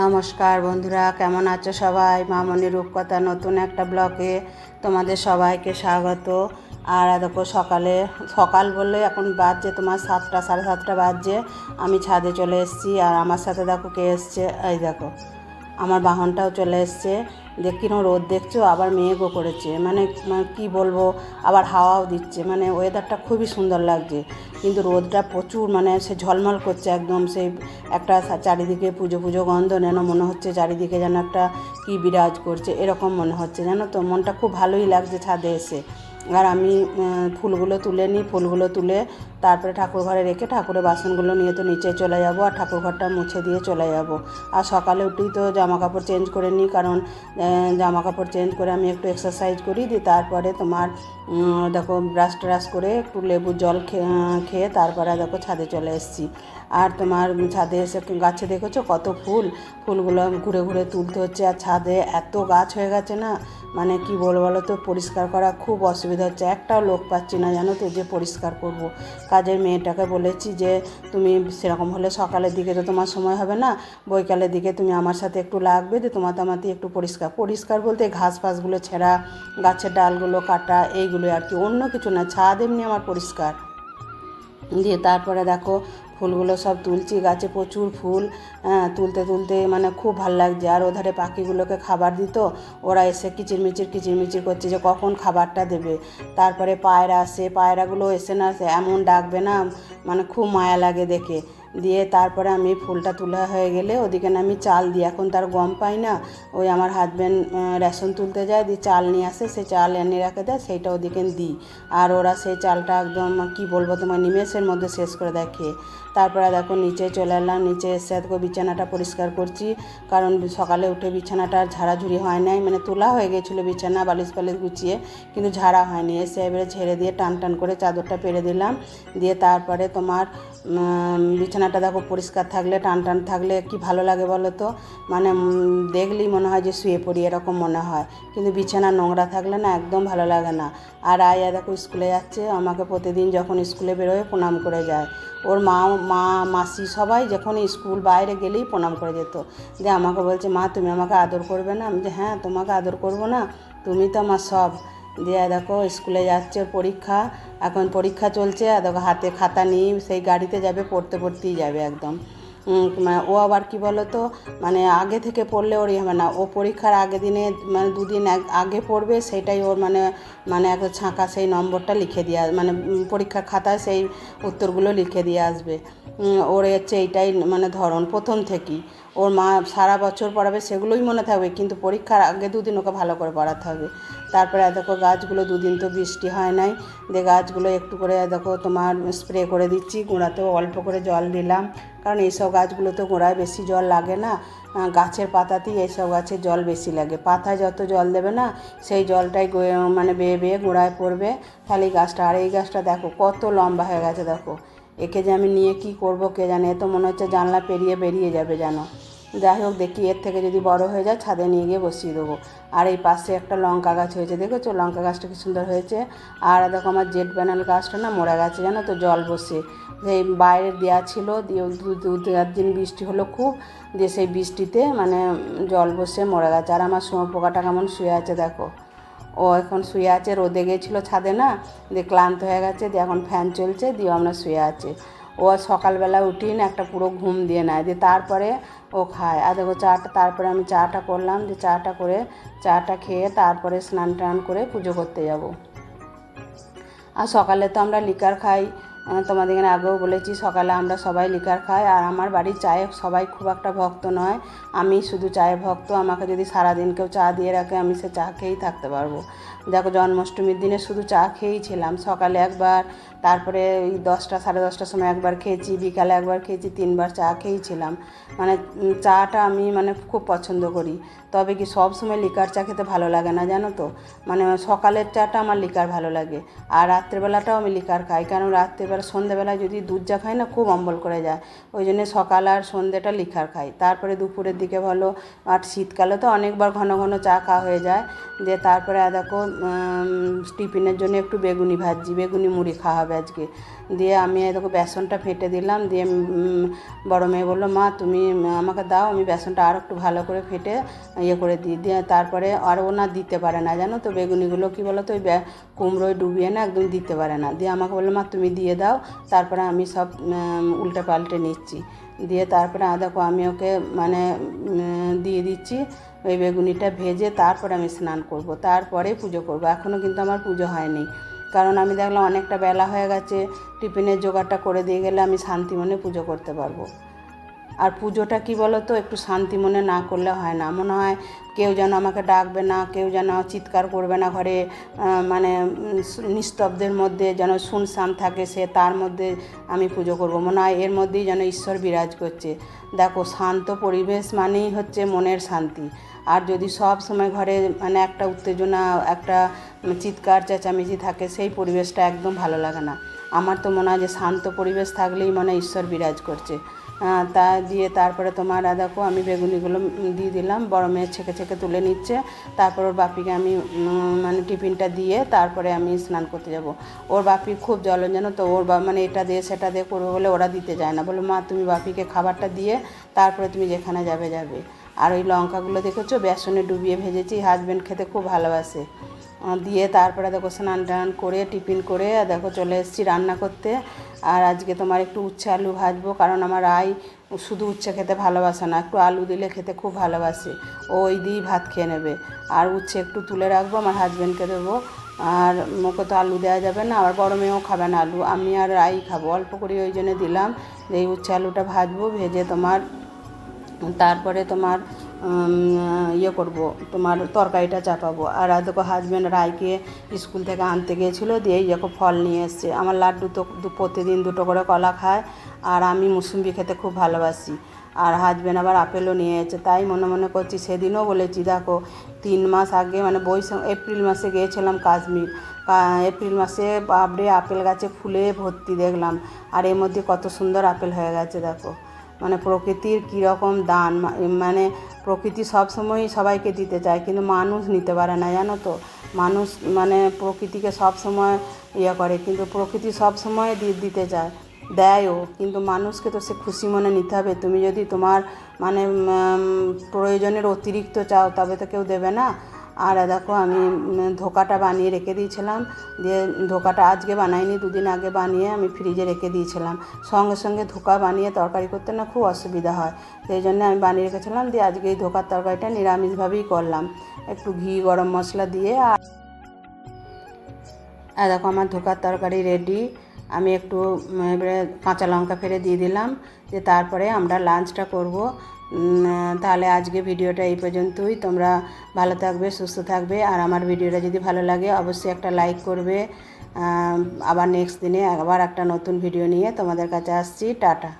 নমস্কার বন্ধুরা, কেমন আছো সবাই? মামনি রূপকথা নতুন একটা ব্লকে তোমাদের সবাইকে স্বাগত। আর দেখো, সকালে, সকাল বললে এখন বাজছে তোমার সাতটা, সাড়ে সাতটা বাজছে। আমি ছাদে চলে এসেছি আর আমার সাথে দেখো কে এসছে? এই দেখো, আমার বাহনটাও চলে এসছে। যে কিরম রোদ দেখছ, আবার মেঘও করেছে। মানে মানে কী বলব, আবার হাওয়াও দিচ্ছে। মানে ওয়েদারটা খুবই সুন্দর লাগছে। কিন্তু রোদটা প্রচুর মানে সে ঝলমল করছে একদম। সেই একটা চারিদিকে পুজো পুজো গন্ধ যেন মনে হচ্ছে, চারিদিকে যেন একটা কি বিরাজ করছে, এরকম মনে হচ্ছে। জানো তো, মনটা খুব ভালোই লাগছে ছাদে এসে। আর আমি ফুলগুলো তুলে নিই, ফুলগুলো তুলে তারপরে ঠাকুর ঘরে রেখে ঠাকুরের বাসনগুলো নিয়ে তো নিচে চলে যাব আর ঠাকুর ঘরটা মুছে দিয়ে চলে যাব। আর সকালে উঠেই তো জামা কাপড় চেঞ্জ করে নিই কারণ জামা কাপড় চেঞ্জ করে আমি একটু এক্সারসাইজ করি দিই তারপরে তোমার দেখো ব্রাশ ট্রাশ করে একটু লেবুর জল খেয়ে তারপরে দেখো ছাদে চলে এসেছি। আর তোমার ছাদে এসে গাছে দেখেছ কত ফুল? ফুলগুলো ঘুরে ঘুরে তুলতে হচ্ছে আর ছাদে এত গাছ হয়ে গেছে না মানে কি বলব বলো তো, পরিষ্কার করা খুব অসুবিধা হচ্ছে। একটাও লোক পাচ্ছি না জানো তো যে পরিষ্কার করব। কাজের মেয়েটাকে বলেছি যে, তুমি সেরকম হলে সকালের দিকে তো তোমার সময় হবে না। বৈকালের দিকে তুমি আমার সাথে একটু লাগবে যে, তোমার তামাতি একটু পরিষ্কার। পরিষ্কার বলতে ঘাস ফাসগুলো ছেঁড়া, গাছের ডালগুলো কাটা এইগুলো আর কি। অন্য কিছু না, ছাদ এমনি আমার পরিষ্কার। দিয়ে তারপরে দেখো ফুলগুলো সব তুলছি, গাছে প্রচুর ফুল হ্যাঁ তুলতে তুলতে মানে খুব ভালো লাগছে। আর ওধারে পাখিগুলোকে খাবার দিত, ওরা এসে কিচিরমিচির কিচিরমিচির করছে যে কখন খাবারটা দেবে। তারপরে পায়রা আসে, পায়রাগুলো এসে না এমন ডাকবে না মানে খুব মায়া লাগে দেখে। দিয়ে তারপরে আমি ফুলটা তোলা হয়ে গেলে ওদিকে আমি চাল দিই। এখন তার গম পাই না ওই আমার হাজব্যান্ড রেশন তুলতে যায় দিয়ে চাল নিয়ে আসে সে চাল এনে রাখে দেয় সেইটা ওদিকে দিই। আর ওরা সেই চালটা একদম কি বলব তোমার নিমেষের মধ্যে শেষ করে দেয় খেয়ে তারপরে দেখো নিচে চলে এলাম নিচে এসে দেখো বিছানাটা পরিষ্কার করছি কারণ সকালে উঠে বিছানাটা ঝাড়াঝুড়ি হয় নাই। মানে তোলা হয়ে গেছিল বিছানা বালিশ ফালিশ গুছিয়ে কিন্তু ঝাড়া হয়নি। এসে এবারে ঝেড়ে দিয়ে টান টান করে চাদরটা পেরে দিলাম দিয়ে তারপরে তোমার উম, বিছানাটা দেখো পরিষ্কার থাকলে, টান টান থাকলে কি ভালো লাগে বলো তো? মানে দেখলেই মনে হয় যে শুয়ে পড়ি, এরকম মনে হয়। কিন্তু বিছানা নোংরা থাকলে না একদম ভালো লাগে না। আর আয়া দেখো স্কুলে যাচ্ছে, আমাকে প্রতিদিন যখন স্কুলে বেরোয় প্রণাম করে যায়। ওর মা মা, মাসি সবাই যখন স্কুল বাইরে গেলেই প্রণাম করে যেত। যে আমাকে বলছে, মা, তুমি আমাকে আদর করবে না? আমি যে হ্যাঁ তোমাকে আদর করব না। তুমি তো আমার সব। দিয়ে দেখো, স্কুলে যাচ্ছে পরীক্ষা। এখন পরীক্ষা চলছে, আর দেখো হাতে খাতা নিয়ে সেই গাড়িতে যাবে, পড়তে পড়তেই যাবে একদম। মানে ও আবার কি বলো তো মানে আগে থেকে পড়লে ওর ইয়ে হবে না। ও পরীক্ষার আগে দিনে মানে দুদিন আগে পড়বে, সেটাই ওর মানে মানে এক ছাঁকা সেই নম্বরটা লিখে দিয়ে মানে পরীক্ষার খাতায় সেই উত্তরগুলো লিখে দিয়ে আসবে। ওর হচ্ছে এইটাই মানে ধরন প্রথম থেকেই। ওর মা সারা বছর পড়াবে, সেগুলোই মনে থাকবে, কিন্তু পরীক্ষার আগে দুদিন ওকে ভালো করে পড়াতে হবে। তারপরে দেখো গাছগুলো দুদিন তো বৃষ্টি হয় নাই দিয়ে গাছগুলো একটু করে দেখো তোমার স্প্রে করে দিচ্ছি, গোড়াতেও অল্প করে জল দিলাম। কারণ এইসব গাছগুলো তো গোড়ায় বেশি জল লাগে না গাছের পাতাতেই এইসব গাছের জল বেশি লাগে। পাতায় যত জল দেবে না, সেই জলটাই মানে বেয়ে বেয়ে গোড়ায় পড়বে। তাহলে এই গাছটা, আর এই গাছটা দেখো কত লম্বা হয়ে গেছে দেখো। একে যে আমি নিয়ে কি করব কে জানে, এ তো মনে হচ্ছে জানলা পেরিয়ে বেরিয়ে যাবে জানো যাই হোক, দেখি এর থেকে যদি বড় হয়ে যায়, ছাদে নিয়ে গিয়ে বসিয়ে দেবো। আর এই পাশে একটা লঙ্কা গাছ হয়েছে, দেখেছ? লঙ্কা গাছটা কি সুন্দর হয়েছে। আর দেখো, আমার জেট ব্যানাল গাছটা না মরে গেছে, জানো তো? জল বসে। সেই বাইরে দেওয়া ছিল, দিয়ে দু চার দিন বৃষ্টি হলো খুব, দিয়ে সেই বৃষ্টিতে মানে জল বসে মরে গেছে। আর আমার শুঁয়োপোকাটা কেমন শুয়ে আছে, দেখো। ও এখন শুয়ে আছে, রোদে গেছিল ছাদে না, দিয়ে ক্লান্ত হয়ে গেছে, দিয়ে এখন ফ্যান চলছে দিয়ে আমরা শুয়ে আছে। ও সকালবেলা উঠিয়ে না একটা পুরো ঘুম দিয়ে নেয়, দিয়ে তারপরে ও খায়। আর দেখো চাটা, তারপরে আমি চাটা করলাম যে চাটা করে, চাটা খেয়ে তারপরে স্নান টান করে পুজো করতে যাব। আর সকালে তো আমরা লিকার খাই তোমাদের এখানে আগেও বলেছি, সকালে আমরা সবাই লিকার খাই। আর আমার বাড়ির চায়ে সবাই খুব একটা ভক্ত নয়। আমি শুধু চায়ে ভক্ত, আমাকে যদি সারাদিন কেউ চা দিয়ে রাখে, আমি সে চা খেয়েই থাকতে পারব। দেখো জন্মাষ্টমীর দিনে শুধু চা খেয়েই ছিলাম। সকালে একবার তারপরে ওই দশটা, সাড়ে দশটার সময় একবার খেয়েছি, বিকালে একবার খেয়েছি, তিনবার চা খেয়েছিলাম। মানে চাটা আমি মানে খুব পছন্দ করি। তবে কি সব সময় লিকার চা খেতে ভালো লাগে না জানো তো? মানে সকালের চাটা আমার লিকার ভালো লাগে। আর রাত্রেবেলাটাও আমি লিকার খাই। কারণ রাত্রেবেলা সন্ধ্যেবেলায় যদি দুধ চা খাই না, খুব অম্বল করে যায়। ওই জন্য সকাল আর সন্ধ্যেটা লিকার খাই। তারপরে দুপুরের দিকে বলো আর শীতকালে তো অনেকবার ঘন ঘন চা খাওয়া হয়ে যায়। দিয়ে তারপরে দেখো টিফিনের জন্য একটু বেগুনি ভাজি, বেগুনি মুড়ি খাওয়া হবে। আজকে দিয়ে আমি দেখো বেসনটা ফেটে দিলাম, দিয়ে বড় মেয়ে বলল, মা, তুমি, আমাকে দাও, আমি বেসনটা আর একটু ভালো করে ফেটে ইয়ে করে দিই। দিয়ে তারপরে আর ও না দিতে পারে না, জানো তো, বেগুনিগুলো কী বলো তো ওই কুমড়োয় ডুবিয়ে না একদম দিতে পারে না। দিয়ে আমাকে বলল, মা, তুমি দিয়ে দাও, তারপরে আমি সব উল্টে পাল্টে নিচ্ছি। দিয়ে তারপরে দেখো, আমি ওকে মানে দিয়ে দিচ্ছি ওই বেগুনিটা ভেজে, তারপরে আমি স্নান করব, তারপরে পুজো করব। এখনও কিন্তু আমার পুজো হয়নি। কারণ আমি দেখলাম অনেকটা বেলা হয়ে গেছে, টিফিনের জোগাড়টা করে দিয়ে গেলে আমি শান্তি মনে পুজো করতে পারব। আর পুজোটা কি বলো তো একটু শান্তি মনে না করলে হয় না। মনে হয় কেউ যেন আমাকে ডাকবে না, কেউ যেন চিৎকার করবে না ঘরে মানে নিস্তব্ধের মধ্যে যেন শুনশান থাকে সে, তার মধ্যে আমি পুজো করব। মনে হয় এর মধ্যেই যেন ঈশ্বর বিরাজ করছে। দেখো, শান্ত পরিবেশ মানেই হচ্ছে মনের শান্তি। আর যদি সব সময় ঘরে মানে একটা উত্তেজনা, একটা চিৎকার, চেঁচামেচি থাকে, সেই পরিবেশটা একদম ভালো লাগে না। আমার তো মনে হয় যে শান্ত পরিবেশ থাকলেই মনে ঈশ্বর বিরাজ করছে। তা দিয়ে তারপরে তোমার দেখো আমি বেগুনিগুলো দিয়ে দিলাম, বড় মেয়ে ছেঁকে ছেঁকে তুলে নিচ্ছে। তারপর ওর বাপিকে আমি মানে টিফিনটা দিয়ে তারপরে আমি স্নান করতে যাব। ওর বাপি খুব জলন জানো তো ওর বা মানে এটা দিয়ে সেটা দিয়ে করবে বলে ওরা দিতে যায় না। বলে, মা, তুমি বাপিকে খাবারটা দিয়ে তারপরে তুমি যেখানে যাবে যাবে। আর ওই লঙ্কাগুলো দেখেছ? বেসনে ডুবিয়ে ভেজেছি হাজব্যান্ড খেতে খুব ভালোবাসে। দিয়ে তারপরে দেখো স্নান টান করে, টিফিন করে দেখো চলে এসেছি রান্না করতে। আর আজকে তোমার একটু উচ্ছে আলু ভাজবো, কারণ আমার আই শুধু উচ্ছে খেতে ভালোবাসে না, একটু আলু দিলে খেতে খুব ভালোবাসে। ও ওই দিয়েই ভাত খেয়ে নেবে। আর উচ্ছে একটু তুলে রাখব, আমার হাজব্যান্ডকে দেবো। আর মুখে তো আলু দেওয়া যাবে না, আবার মেয়েও খাবে না আলু। আমি আর আই খাব, অল্প করে ওই জন্য দিলাম এই উচ্ছে আলুটা ভাজবো, ভেজে তোমার, তারপরে তোমার ইয়ে করব, তোমার তরকারিটা চাপাবো। আর দেখো হাজব্যান্ড রায়কে স্কুল থেকে আনতে গিয়েছিল, দিয়ে দেখো ফল নিয়ে এসছে। আমার লাড্ডু তো প্রতিদিন দুটো করে কলা খায়, আর আমি মুসুম্বি খেতে খুব ভালোবাসি। আর হাজব্যান্ড আবার আপেলও নিয়ে এসেছে। তাই মনে মনে করছি সেদিনও বলেছি, দেখো, তিন মাস আগে মানে বৈশাখ এপ্রিল মাসে গিয়েছিলাম কাশ্মীর। এপ্রিল মাসে বাবরে আপেল গাছে ফুলে ভর্তি দেখলাম। আর এর মধ্যে কত সুন্দর আপেল হয়ে গেছে, দেখো। মানে প্রকৃতির কীরকম দান মানে প্রকৃতি সব সময়ই সবাইকে দিতে চায়, কিন্তু মানুষ নিতে পারে না, জানো তো? মানুষ মানে প্রকৃতিকে সব সময় ইয়ে করে, কিন্তু প্রকৃতি সব সময় দি- দিতে চায় দেয়ও কিন্তু মানুষকে তো সে খুশি মনে নিতে হবে। তুমি যদি তোমার মানে প্রয়োজনের অতিরিক্ত চাও, তবে তো কেউ দেবে না। আর দেখো আমি ধোকাটা বানিয়ে রেখে দিয়েছিলাম। দিয়ে ধোকাটা আজকে বানাইনি, দুদিন আগে বানিয়ে আমি ফ্রিজে রেখে দিয়েছিলাম। সঙ্গে সঙ্গে ধোকা বানিয়ে তরকারি করতে না খুব অসুবিধা হয়। সেই জন্য আমি বানিয়ে রেখেছিলাম, দিয়ে আজকে এই ধোকার তরকারিটা নিরামিষভাবেই করলাম। একটু ঘি, গরম মশলা দিয়ে আর আর দেখো আমার ধোকার তরকারি রেডি আমি একটু এবারে কাঁচা লঙ্কা ফেলে দিয়ে দিলাম। যে তারপরে আমরা লাঞ্চটা করব। তাহলে আজকে ভিডিওটা এই পর্যন্তই। তোমরা ভালো থাকবে, সুস্থ থাকবে। আর আমার ভিডিওটা যদি ভালো লাগে, অবশ্যই একটা লাইক করবে। আবার নেক্সট দিনে আবার একটা নতুন ভিডিও নিয়ে তোমাদের কাছে আসছি। টাটা।